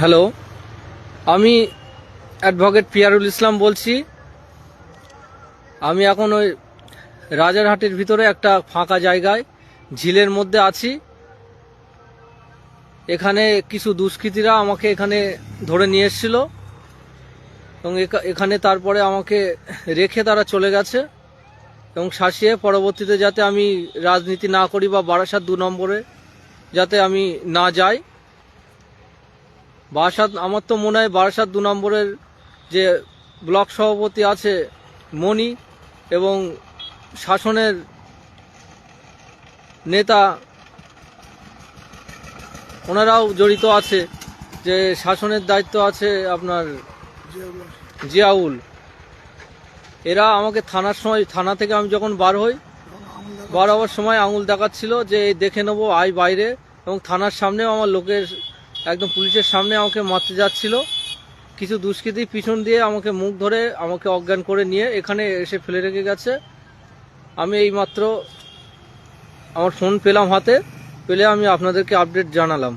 Hello, আমি advocate Piarul ইসলাম বলছি। আমি এখন ওই রাজারহাটের ভিতরে একটা ফাঁকা জায়গায়, ঝিলের মধ্যে আছি। এখানে কিছু দুষ্কৃতীরা আমাকে এখানে ধরে নিয়ে এসেছিল এবং এখানে তারপরে আমাকে রেখে তারা চলে গেছে এবং শাসিয়ে পরবর্তীতে যাতে আমি রাজনীতি না করি বা বারাসাত দু নম্বরে যাতে আমি না যাই। বারাসাত, আমার তো মনে হয় বারাসাত দু নম্বরের যে ব্লক সভাপতি আছে মণি এবং শাসনের নেতা, ওনারাও জড়িত আছে, যে শাসনের দায়িত্ব আছে আপনার জিয়াউল। এরা আমাকে থানার সময়, থানা থেকে আমি যখন বার হই, বার হওয়ার সময় আঙুল দেখাচ্ছিল যে দেখে নেব আই বাইরে। এবং থানার সামনেও আমার লোকের একদম পুলিশের সামনে আমাকে মারতে যাচ্ছিল। কিছু দুষ্কৃতী পিছন দিয়ে আমাকে মুখ ধরে আমাকে অজ্ঞান করে নিয়ে এখানে এসে ফেলে রেখে গেছে। আমি এই মাত্র আমার ফোন পেলাম হাতে, পেলে আমি আপনাদেরকে আপডেট জানালাম।